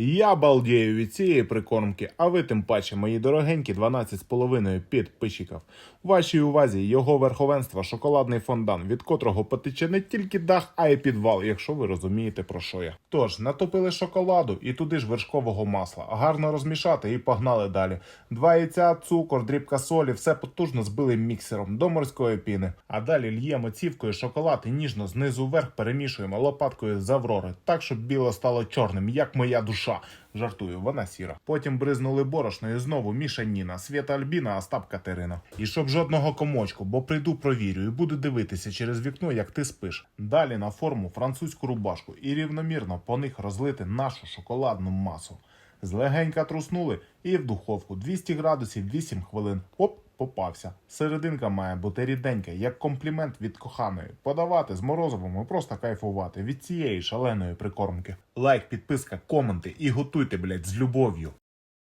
Я балдію від цієї прикормки, а ви тим паче, мої дорогенькі 12,5 підписчиків. Вашій увазі його верховенство шоколадний фондан, від котрого потече не тільки дах, а й підвал, якщо ви розумієте про що я. Тож, натопили шоколаду і туди ж вершкового масла. Гарно розмішати і погнали далі. Два яйця, цукор, дрібка солі, все потужно збили міксером до морської піни. А далі л'ємо цівкою шоколад і ніжно знизу вверх перемішуємо лопаткою з аврори, так щоб біло стало чорним, як моя душа. Жартую, вона сіра. Потім бризнули борошно і знову мішаніна, Свята Альбіна, Остап Катерина. І щоб жодного комочку, бо прийду провірю і буду дивитися через вікно, як ти спиш. Далі на форму французьку рубашку і рівномірно по них розлити нашу шоколадну масу. Злегенька труснули і в духовку 200 градусів 8 хвилин. Оп, попався. Серединка має бути ріденька, як комплімент від коханої. Подавати з морозовим і просто кайфувати від цієї шаленої прикормки. Лайк, підписка, коменти і готуйте, блять, з любов'ю.